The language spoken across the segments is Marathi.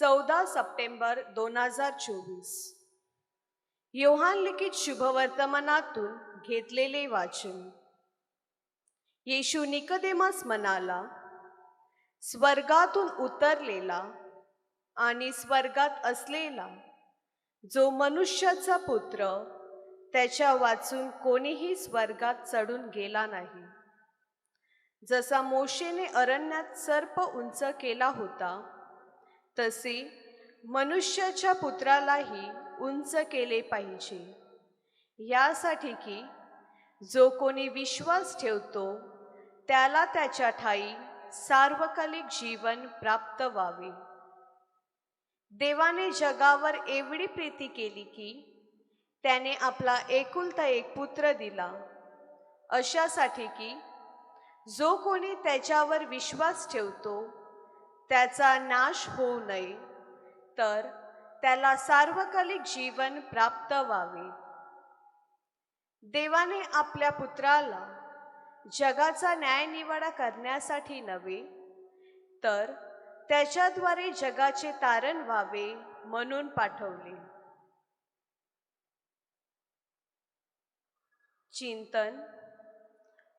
चौदा सप्टेंबर दोन हजार चोवीस. योहान लिखित शुभवर्तमानातून घेतलेले वाचन. येशू निकदेमस म्हणाला स्वर्गातून उतरलेला आणि स्वर्गात असलेला जो मनुष्याचा पुत्र त्याच्या वाचून कोणीही स्वर्गात चढून गेला नाही. जसा मोशेने अरण्यात सर्प उंच केला होता तसे मनुष्याच्या पुत्रालाही उंच केले पाहिजे. यासाठी की जो कोणी विश्वास ठेवतो त्याला त्याच्या ठाई सार्वकालिक जीवन प्राप्त व्हावे. देवाने जगावर एवढी प्रीती केली की त्याने आपला एकुलता एक पुत्र दिला. अशासाठी की जो कोणी त्याच्यावर विश्वास ठेवतो त्याचा नाश होऊ नये तर त्याला सार्वकालिक जीवन प्राप्त व्हावे. देवाने आपल्या पुत्राला जगाचा न्यायनिवाडा करण्यासाठी नव्हे तर त्याच्याद्वारे जगाचे तारण व्हावे म्हणून पाठवले. चिंतन.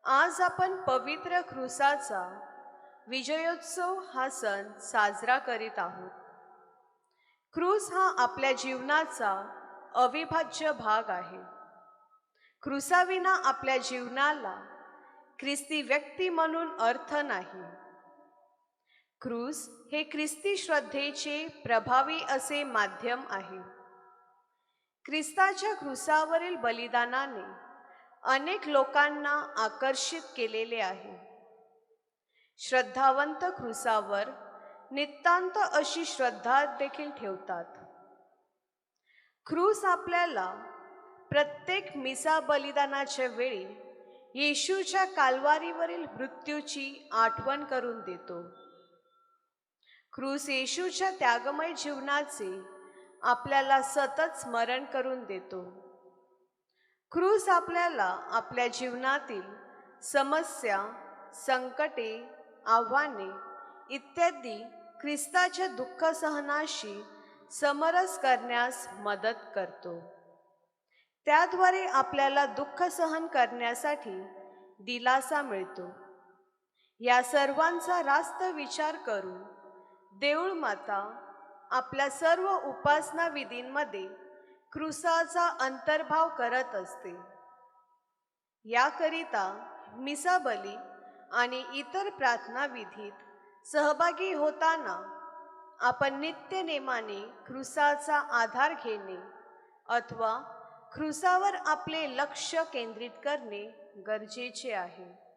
आज आपण पवित्र क्रुसाचा विजयोत्सव हा सण साजरा करीत आहोत. क्रूस हा आपल्या जीवनाचा अविभाज्य भाग आहे. क्रुसाविना आपल्या जीवनाला ख्रिस्ती व्यक्ती म्हणून अर्थ नाही. क्रूस हे ख्रिस्ती श्रद्धेचे प्रभावी असे माध्यम आहे. ख्रिस्ताच्या क्रुसावरील बलिदानाने अनेक लोकांना आकर्षित केलेले आहे. श्रद्धावंत क्रुसावर नितांत अशी श्रद्धा देखील ठेवतात. क्रूस आपल्याला प्रत्येक मिसा बलिदानाच्या वेळी येशूच्या कालवारीवरील मृत्यूची आठवण करून देतो. क्रूस येशूच्या त्यागमय जीवनाचे आपल्याला सतत स्मरण करून देतो. क्रूस आपल्याला आपल्या जीवनातील समस्या संकटे आव्हाने इत्यादी ख्रिस्ताच्या दुःख सहनाशी समरस करण्यास मदत करतो. त्याद्वारे आपल्याला दुःख सहन करण्यासाठी दिलासा मिळतो. या सर्वांचा रास्त विचार करून देऊळ माता आपल्या सर्व उपासना विधींमध्ये क्रुसाचा अंतर्भाव करत असते. याकरिता मिसाबली आणि इतर प्रार्थना विधीत सहभागी होताना आपण नित्यनेमाने ख्रुसाचा आधार घेणे अथवा ख्रुसावर आपले लक्ष केंद्रित करणे गरजेचे आहे.